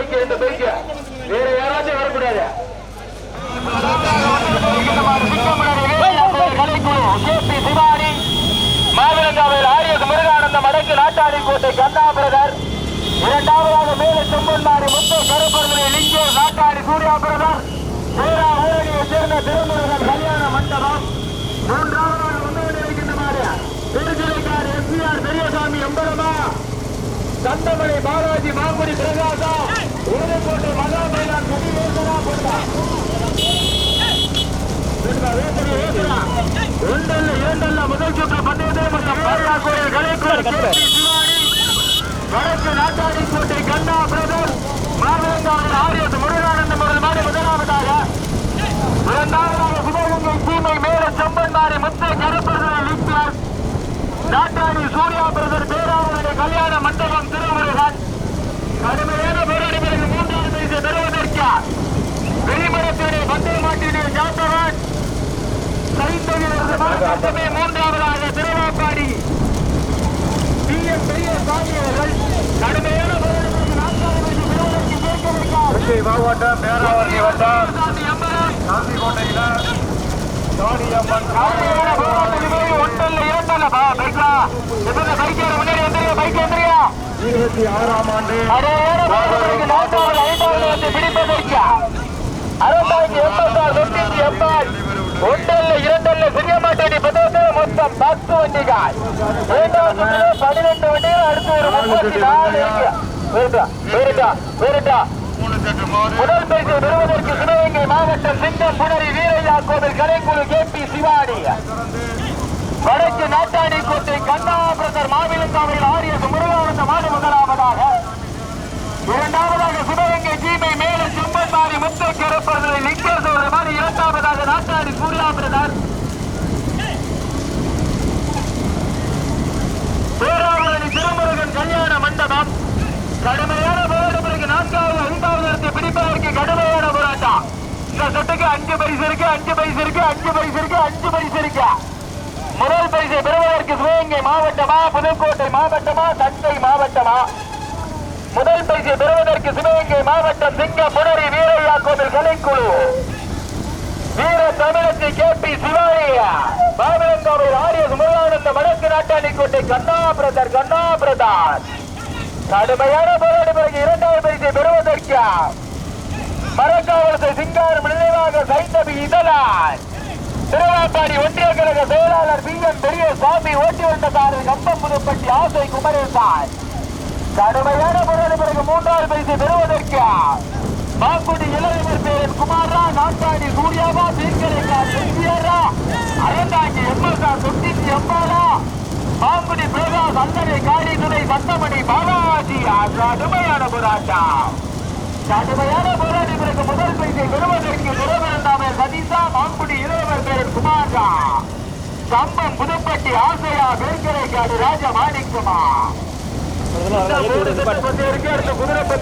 Bike ரெண்டு bike வேற யாராச்சும் வரக்கூடாது? மாவிலங்காவில் ஆரியது முருகானந்தம் வடக்கு நாட்டாடி கோட்டை பிரதர். இரண்டாவதாக மேலே செம்பன்மாரி முத்து கருப்பர்மனை லிங்கேர் சூர்யா பிரதர். சேரா ஊரணியை சேர்ந்த திருமுருகன் கல்யாண மண்டபம். மூன்றாவதாக முன்னோடி இருக்கின்ற திருச்சிலைக்கார் எஸ்பிஆர் பெரியசாமி எம்பலமா. சந்தமலை பாலாஜி மாங்குடி பிரகாஷ் ஒன்றல்ல இரண்டல்ல முதல் சுற்று பந்தயத்தை மற்றும் பாதுகாப்பு கலைக்குழு வடக்கு நாட்டாடி கோட்டை கண்ணா பிரதர் மாவட்டத்தில் ஆரியத் முருகானந்தம் அவர்கள் மாடி முதலாவதாக இரண்டாவதாக சிவகங்கை சீமை மேல செம்பன்மாரி கருப்பர்கள் நாட்டாடி சூர்யா பிரதர் கல்யாண மண்டபம் திருமுருகன் கடுமையான போராடி பிறகு மூன்றாவது பரிசு பெறுவதற்கு வெளிமரத்தினுடைய பந்தய மாட்டினுடைய ஜாத்தவன் சைந்தவிலிருந்து மூன்றாவதாக திருவாப்பாடி டி எம் பெரிய சாமி அவர்கள் கடுமையான போராட்டத்திற்கு நான்காவது பரிசு பெறுவதற்கு கேட்க மாவட்டம் பேராவதி வட்டம் சாமி கோட்டையில சாணியம்மன் கடுமையான போராட்டத்திற்கு ஒன்றல்ல இரண்டல்ல பா பைக்கா எத்தனை பைக்கேற முன்னாடி வந்துருங்க பைக் வந்துருங்க இருபத்தி ஆறாம் ஆண்டு கடுமையான போராட்டத்திற்கு நான்காவது ஐந்தாவது வந்து பிடிப்பதற்கு அறுபத்தாஞ்சு எண்பத்தாறு தொண்ணூத்தி எண்பது ஒன்றல்ல இரண்டல்ல சிறிய மாட்டேடி பதவி மொத்தம் பத்து வண்டிகள் இரண்டாவது அடுத்து ஒரு முப்பத்தி நாலு. வேறுடா, வேறுடா, வேறுடா. முதல் பரிசு பெறுவதற்கு சிவகங்கை மாவட்டம் சிங்கம் புனரி வீரையா கோவில் கலைக்குழு கே பி சிவாடி வடக்கு நாட்டாணி கோட்டை கண்ணா பிரதர் மாவிலங்காவையில் ஆரிய முருகானந்த மாடு முதலாவதாக இரண்டாவதாக சிவகங்கை ஜீமை மேல செம்பன்மாரி முத்தை கருப்பர்கள் லிங்கர் மாதிரி இரண்டாவதாக நாட்டாணி சூர்யா பிரதர். பேராவரணி திருமுருகன் கல்யாண மண்டபம். கடுமையான போராட்டம் பிறகு நான்காவது ஐந்தாவது இடத்தை பிடிப்பதற்கு கடுமையான போராட்டம் இருக்கு அஞ்சு பரிசு இருக்கு அஞ்சு பரிசு இருக்கு அஞ்சு பரிசு இருக்கு அஞ்சு பரிசு இருக்கு. முதல் பரிசை பெறுவதற்கு சிவகங்கை மாவட்டமா புதுக்கோட்டை மாவட்டமா தஞ்சை மாவட்டமா? முதல் பரிசை பெறுவதற்கு சிவகங்கை மாவட்டம் சிங்க புனரி வீரையா கோவில் கலைக்குழு. வீர தமிழச்சி கே பி சிவாரியா பாபலங்காவில் ஆரிய முருகானந்த வடக்கு நாட்டாணி கோட்டை கண்ணா பிரதர் கண்ணா பிரதாஸ் கடுமையான போராடி பிறகு இரண்டாவது பரிசை பெறுவதற்கு மரக்காவலத்தை சிங்காரம் நினைவாக சைந்தபி இதழான் திருவாப்பாடி ஒன்றிய கழக செயலாளர் பி என் பெரிய சுவாமி ஓட்டி வந்த காரில் கம்பம் புதுப்பட்டி ஆசை குமரேசான் கடுமையான முறையில் பிறகு மூன்றாவது பரிசு பெறுவதற்கு மாங்குடி இளைஞர் பேரன் குமாரா நாட்டாடி சூர்யாவா தீர்க்கரைக்கா செஞ்சியரா அறந்தாங்கி எம்எஸ்ஆ தொட்டிச்சி எம்பாலா மாங்குடி பிரகாஷ் அந்தனை காடி துணை சந்தமணி பாலாஜி கடுமையான போராட்டம் கடுமையான போராடி பிறகு முதல் பரிசை பெறுவதற்கு துறவிருந்தாமே சதீஷா மாங்குடி இளைஞர் பேரன் குமாரா. கம்பம் புதுப்பட்டி ஆசையா வேர்க்கரை காடு ராஜ மாணிக்கமா. பத்து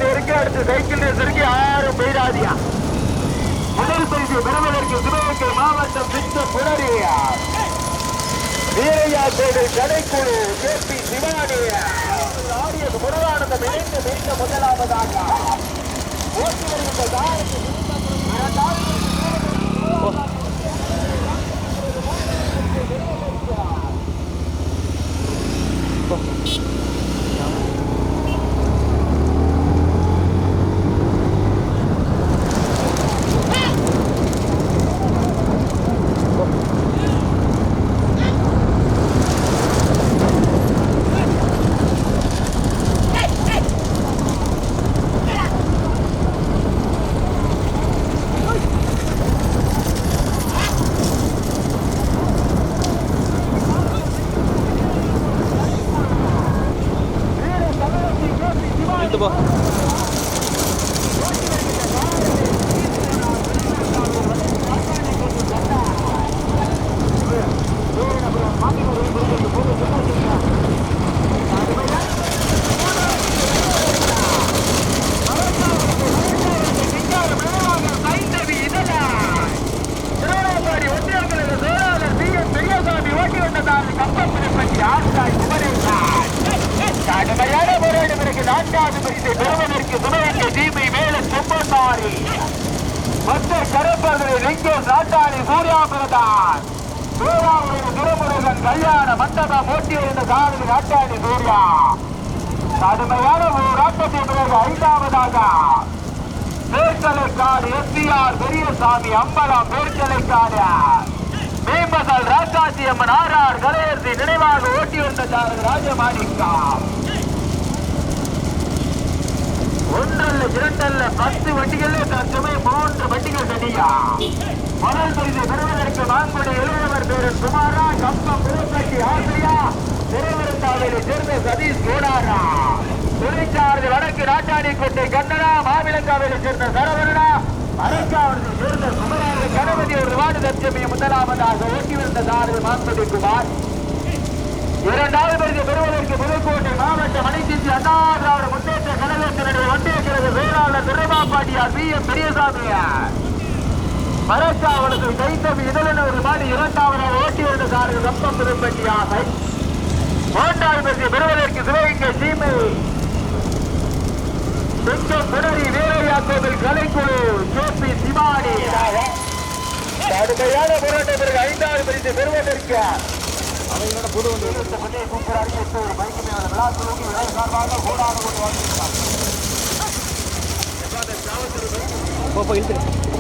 இருக்கு அடுத்து சைக்கிள் ரேஸ் இருக்கு யாரும் போயிடாதியா முதல் பரிசு பெறுவதற்கு சிவகங்கை மாவட்டம் சித்த புனரியா வீரையா கோவில் கடைக்குழு கே பி சிவானியா ஆடியது முருகானந்தம் இணைந்து மிக முதலாவதாக ஓட்டி வருகின்ற தாரத்து இரண்டாவது இழுத்து போ கடுமையான போராட்டம் பெறுவதற்கு நான்காவது பரிசை பெறுவதற்கு துணைக்கு தீமை மேல செம்பந்தாரி மற்ற கருப்பர்களை லிங்கேஷ் ராட்டாணி சூர்யா பிரதான் சூறாவுடைய திருமுருகன் கல்யாண மண்டபம் ஓட்டியிருந்த சூர்யா கடுமையான ஒரு ஆட்டத்தின் பிறகு ஐந்தாவதாக. Merkalaikadu S P R Periyasamy Ambalam Merkalaikadu மேம்பசல் Rakkachi Amman R R Kalaiyarasi நினைவாக ஓட்டியிருந்த சாரதி ராஜமாணிக்கா. ஒன்றல்ல இரண்டல்ல பத்து வண்டிகளே தற்சமய மூன்று வண்டிகள் தனியா. முதல் பரிசு பெறுவதற்கு வாங்குடைய எழுதவர் பேரன் குமாரா கம்பம் புதுப்பட்டி ஆசிரியா திருவருத்தாவிலை சேர்ந்த சதீஷ் கோடாரா. தொழிற்சாரதி வடக்கு நாட்டாடி கோட்டை கண்டனா மாவிலங்காவிலை சேர்ந்த சரவணனா அரக்காவதை சேர்ந்த சுமராஜ கணபதி ஒரு வார்டு தற்சமய முதலாவதாக ஓட்டிவிருந்த வந்த சாரதி மாங்குடி குமார். இரண்டாவது பரிசு பெறுவதற்கு புதுக்கோட்டை மாவட்ட மணிச்சிஞ்சி அண்ணா முன்னேற்ற கழகத்தினுடைய ஒன்றியக்கிறது வேளாளர் திருமாப்பாட்டியார் பி. எம். பெரியசாமியார். மரக்காவலுக்கு கைத்தம்பி ஒரு மாதிரி இரண்டாவதாக ஓட்டி வந்த சாரதி சப்பம் திருப்பட்டியாக மூன்றாவது பரிசு பெறுவதற்கு சிவகங்கை சீமை சிங்கம் புனரி வீரையா கோவில் கலைக்குழு ஜோபி சிவானி கடுமையான போராட்டத்திற்கு ஐந்தாவது பரிசு பெறுவதற்கு. அவங்களோட புது வந்து கூப்பிடாரு எட்டு ஒரு பைக்கு மேல விழாக்குழுக்கு விழா சார்பாக கூடாத கொண்டு வந்திருக்கிறார் போ இழுத்துரு.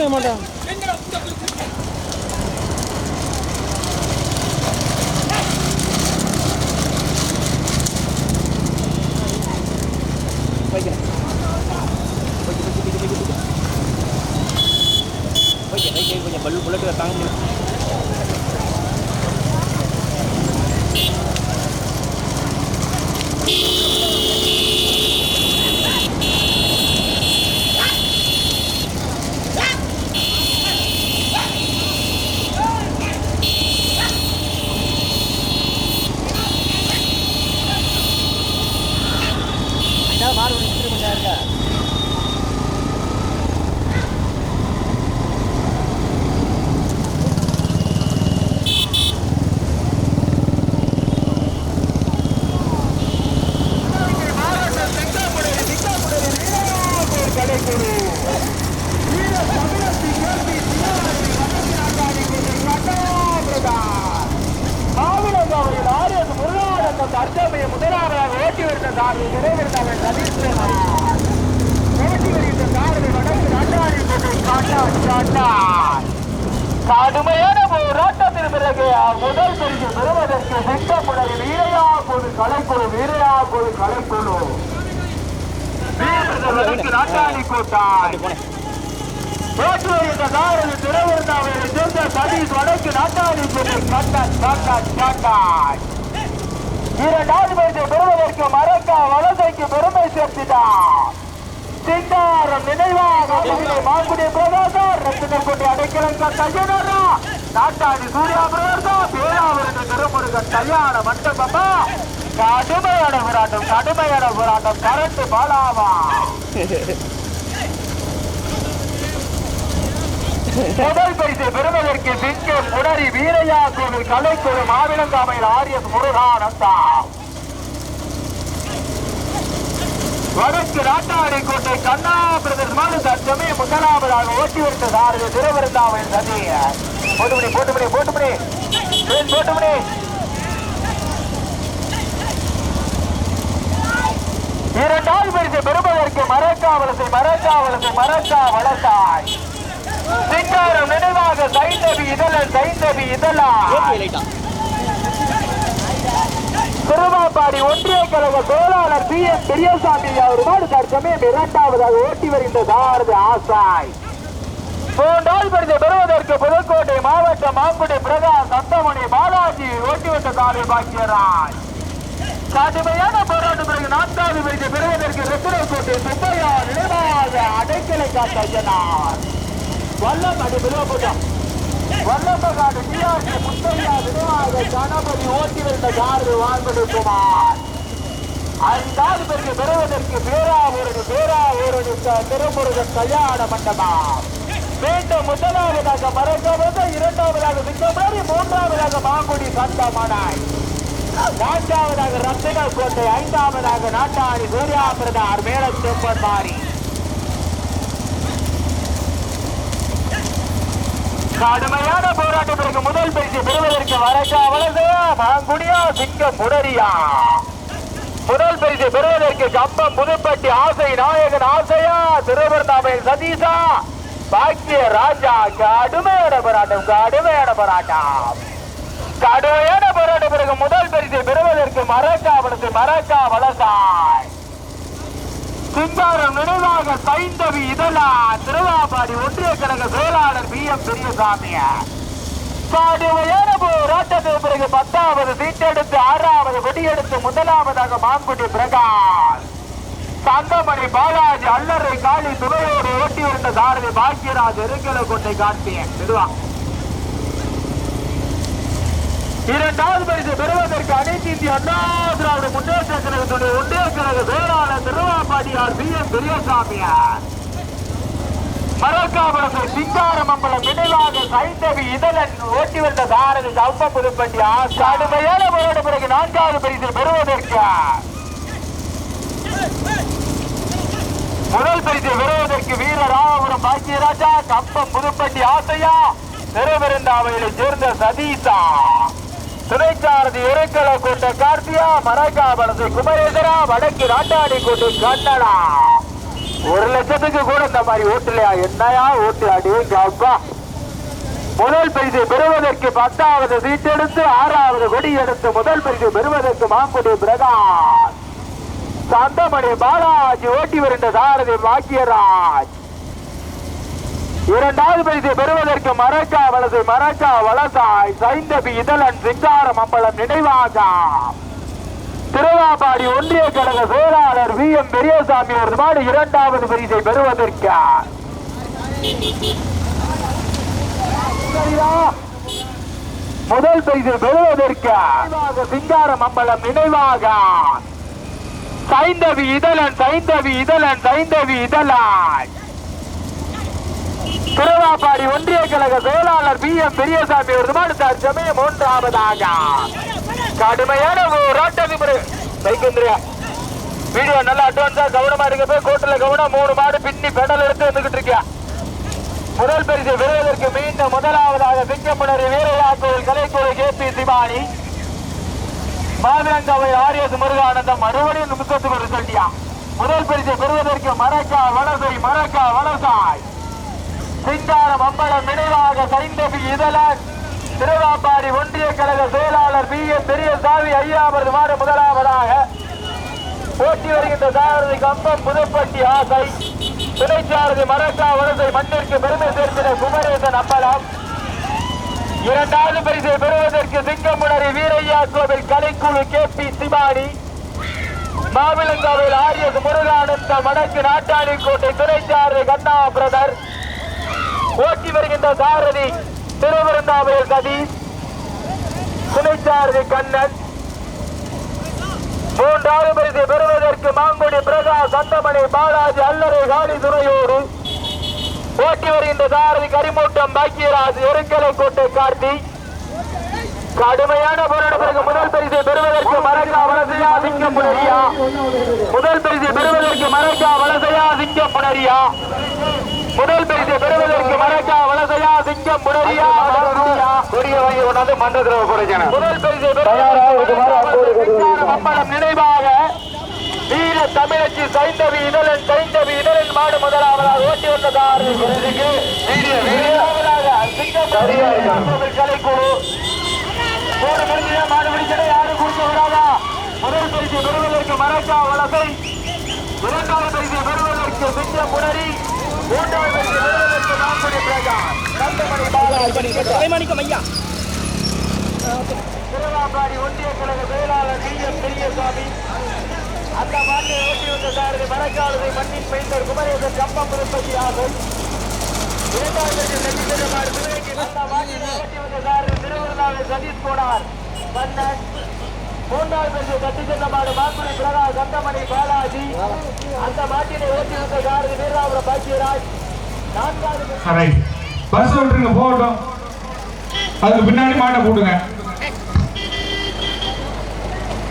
这个吗？கடுமையான போராட்டத்தின் பிறகு முதல் பிரிவு பெறுவதற்கு சிங்கப்புடல் வீரையா குழு கலைக்குழு வீரையா குழு கலைக்குழு வீரர்களுக்கு நாட்டாளி கூட்டாய். போட்டு வருகின்ற தாரதி திருவிருந்தாவை சேர்ந்த சதீஷ் வடக்கு நாட்டாளி குழு கட்டாய் கட்டாய் கட்டாய் இரண்டாவது பரிசை பெறுவதற்கு மரக்கா வலதைக்கு பெருமை சேர்த்துட்டான் சிங்காரம் நினைவாக மாங்குடி பிரகாசர் ரத்தினம் கொண்டு அடைக்கலம் கையனரா நாட்டாடி சூர்யா பிரதா பேராவரது திருமுருகன் கல்யாண மண்டபமா. கடுமையான போராட்டம் கடுமையான போராட்டம் கரண்ட் பாலாவா. முதல் பரிசு பெறுவதற்கு சிங்கம் உடறி வீரையா கோவில் கலைக்குழு மாவிலங்காமையில் ஆரியஸ் முருகானந்தா. வடக்கு நாட்டாடி கோட்டை கண்ணா பிரதர் மனு தற்சமே முதலாவதாக ஓட்டி வருத்த சாரதி திருவருந்தாவின் சதி. போட்டுமணி போட்டுமணி போட்டுமணி. ட்ரெயின் போட்டுமணி. இரண்டாவது பரிசு பெறுவதற்கு மரக்காவலசை மரக்காவலசை மரக்கா வளர்த்தாய் சிங்காரம் நினைவாக சைந்தவி இதழன் சைந்தவி இதழா ஏற்றி திருவாப்பாடி ஒன்றிய கழக செயலாளர் பி எஸ் பெரியசாமி அவருமாடு தற்சமயம் இரண்டாவதாக ஓட்டி வருகின்ற சாரதி ஆசாய். மூன்றாவது பரிசை பெறுவதற்கு புதுக்கோட்டை மாவட்டம் மாங்குடி பிரகாஷ் சந்தமணி பாலாஜி ஓட்டி வந்த காலை பாக்கியராய் கடுமையான போராட்ட பிறகு நான்காவது பரிசை பெறுவதற்கு ரிசரக்கோட்டை சுப்பையா நினைவாக அடைக்கலை காத்த ஐயனார் வல்லம் அடி வல்லம்பகாடு டிஆர்டி முத்தையா நினைவாக கணபதி ஓட்டி வந்த காரு குமார்? ஐந்தாவது பேருக்கு பெறுவதற்கு பேராவூரணி பேராவூரணி திருமுருகன் கல்யாண மண்டபம். மீண்டும் முதலாவதாக மரக்கவது இரண்டாவதாக விக்கமரி மூன்றாவதாக மாங்குடி சந்தமனாய் நான்காவதாக ரத்தின கோட்டை ஐந்தாவதாக நாட்டாணி சூர்யா பிரதார் மேலத்தெப்பன் மாறி கடுமையான போராட்டத்திற்கு பிறகு முதல் பரிசு பெறுவதற்கு வரக்கா வளர்ந்து மாங்குடியா சிங்க முடரியா முதல் பரிசு பெறுவதற்கு கம்பம் புதுப்பட்டி ஆசை நாயகன் ஆசையா? திருவண்ணாமலை சதீஷா? பாக்கிய ராஜா கடுமையான போராட்டம் கடுமையான போராட்டம். கடுமையான போராட்ட பிறகு முதல் பரிசு பெறுவதற்கு மரக்கா வளர்த்து மரக்கா வளர்த்தாய் சிங்காரம் நினைவாக சைந்தவி இதழா திருவாபாடி ஒன்றிய கழக செயலாளர் பி எம் பெரியசாமி. பிறகு பத்தாவது சீட்டெடுத்து ஆறாவது வெடியெடுத்து முதலாவதாக மாங்குடி பிரகாஷ். தங்கமணி பாலாஜி அல்லரை காளி துணையோடு ஓட்டியிருந்த சாரதி பாக்கியராஜ் எருக்கலை கொண்டை காட்டியன் மெதுவா இரண்டாவது பரிசு பெறுவதற்கு அனைத்து இந்திய அண்ணா திராவிட முன்னேற்ற கழகத்துடைய ஒன்றிய கழக வேளாளர் திருவாப்பாடியார் பி எம் பெரியசாமியார். மரக்காபுரத்தில் சிங்காரமம்பலம் நினைவாக சைந்தவி இதழன் ஓட்டி வந்த சாரதி சௌப்ப புதுப்பட்டி கடுமையான போராட்ட பிறகு நான்காவது பரிசு பெறுவதற்கு முதல் பரிசு பெறுவதற்கு வீர ராமபுரம் பாக்கியராஜா கம்பம் புதுப்பட்டி ஆசையா திருவிருந்தாவையிலை சேர்ந்த சதீசா. துணைச்சாரதி எருக்களை கொண்ட கார்த்தியா மரக்காபலத்தை குமரேசரா வடக்கு நாட்டாடி கொண்டு கண்ணடா ஒரு லட்சத்துக்கு கூட இந்த மாதிரி ஓட்டுலையா? என்னையா ஓட்டு அடி? முதல் பரிசு பெறுவதற்கு பத்தாவது சீட்டெடுத்து ஆறாவது கொடி எடுத்து முதல் பரிசு பெறுவதற்கு மாங்குடி பிரகாஷ். சந்தமணி பாலாஜி ஓட்டி வருகின்ற சாரதி பாக்கியராஜ். இரண்டாவது பரிசை பெறுவதற்கு மரக்கா வலசை மரக்கா வலசாய் சைந்தபி இதழன் சிங்காரம் அம்பலம் நினைவாக திருவாபாடி ஒன்றிய கழக செயலாளர் வி. எம். பெரியசாமி ஒரு மாடு இரண்டாவது பரிசை பெறுவதற்கு. முதல் பரிசு பெறுவதற்கு சிங்காரம் அம்பலம் நினைவாக. சைந்தவி இதழன் சைந்தவி இதழன் சைந்தவி இதழாய். திருவாப்பாடி ஒன்றிய கழக செயலாளர் பி எம் பெரியசாமி ஒரு மாடு சமயம் ஒன்றாவதாக கடுமையான போராட்டத்தை வைக்கந்திரியா வீடியோ நல்லா அட்வான்ஸா கவனமா இருக்க போய் கோட்டில் கவனம். மூணு மாடு பின்னி பெடல் எடுத்து வந்துகிட்டு இருக்கியா முதல் பரிசு பெறுவதற்கு மீண்டும் முதலாவதாக சிங்கமுனரி வீரயா கோவில் கலைக்கோவில் K. P. Sivani R. S. Muruganandam. மறுபடியும் நிமிஷத்துக்கு ஒரு சொல்லியா முதல் பரிசு பெறுவதற்கு மரக்கா வலசை மரக்கா வலசாய். சிங்காரம் அம்பலம் நினைவாக சைந்தபி இதழ திருவாப்பாடி ஒன்றிய கழக செயலாளர் பி. எம் பெரியசாமி ஐயா அவரது மாடு முதலாவதாக போட்டி வருகின்ற சாரதி கம்பம் புதுப்பட்டி ஆசை. துணைச்சாரதி மரக்கா வலசை மண்ணிற்கு பெருமை சேர்த்திட குமரேசன் அம்பலம் இரண்டாவது பரிசை பெறுவதற்கு சிங்கமுனரி வீரையா கோவில் கலைக்குழு கே. பி. சிவானி. மாவிலங்காவில் ஆரியஸ் முருகானந்த வடக்கு நாட்டாணி கோட்டை துணைச்சாரதி கண்ணா பிரதர். ஓட்டி வருகின்ற தாரதி திருவிருந்தாவையில் கதி. துணைச்சாரதி கண்ணன். மூன்றாவது பரிசு பெறுவதற்கு மாங்குடி பிரகாஷ் சந்தமணி பாலாஜி அல்லறை காளி துறையோடு. ஓட்டி வருகின்ற சாரதி கரிமூட்டம் பாக்கியராஜ் எருக்கலை கோட்டை கார்த்தி. கடுமையான போராட்ட முதல் பரிசு பெறுவதற்கு மரக்கா வலசையா சிங்கம் புனரியா. முதல் பரிசு பெறுவதற்கு மரக்கா வலசையா சிங்கம் புனரியா. முதல் பரிசை பெறுவதற்கு மரக்கா வலசையா சிங்கம் புனரியா கொடிய வாங்கி கொண்டாந்து மண்டத்தில் குறைக்கணும் முதல் பரிசை மம்பளம் நினைவாக வீர தமிழச்சி சைந்தவி இதழன் சைந்தவி இதழன் மாடு முதலாவதாக ஓட்டி வந்ததார் கலைக்குழு. மூணு மணிக்கு மாடு பிடிச்சதை யாரும் கொடுக்க விடாதா முதல் பரிசு பெறுவதற்கு மரக்கா வலசை. இரண்டாவது பரிசு பெறுவதற்கு சிங்க புனரி மூன்றாவது பரிசு பெறுவதற்கு நான்குடி பிரகாஷ் தந்தமணி பாலாஜி கலைமாணிக்கம் ஐயா திருவாப்பாடி ஒன்றிய கழக செயலாளர் டி எம் பெரியசாமி அந்த மாட்டை ஓட்டி வந்த சாரதி மரக்காலதை மண்ணின் பெய்தர் குமரேசன் கம்பம் திருப்பதி ஆகும் இரண்டாவது நெல்லிக்கரமாடு சிவகங்கை ஓட்டி வந்த சாரதி திருவிருந்தாவை சதீஷ் போனார் கண்ணன் மூன்றாவது பரிசு தட்டி சென்ற மாடு பிரகாஷ் கந்தமணி பாலாஜி. அந்த மாட்டினை ஓட்டி வந்த சாரதி வீரராபுரம் பாக்கியராஜ். நான்காவது ரைட் விட்டுருங்க போகட்டும். அதுக்கு பின்னாடி மாட்டை போட்டுங்க.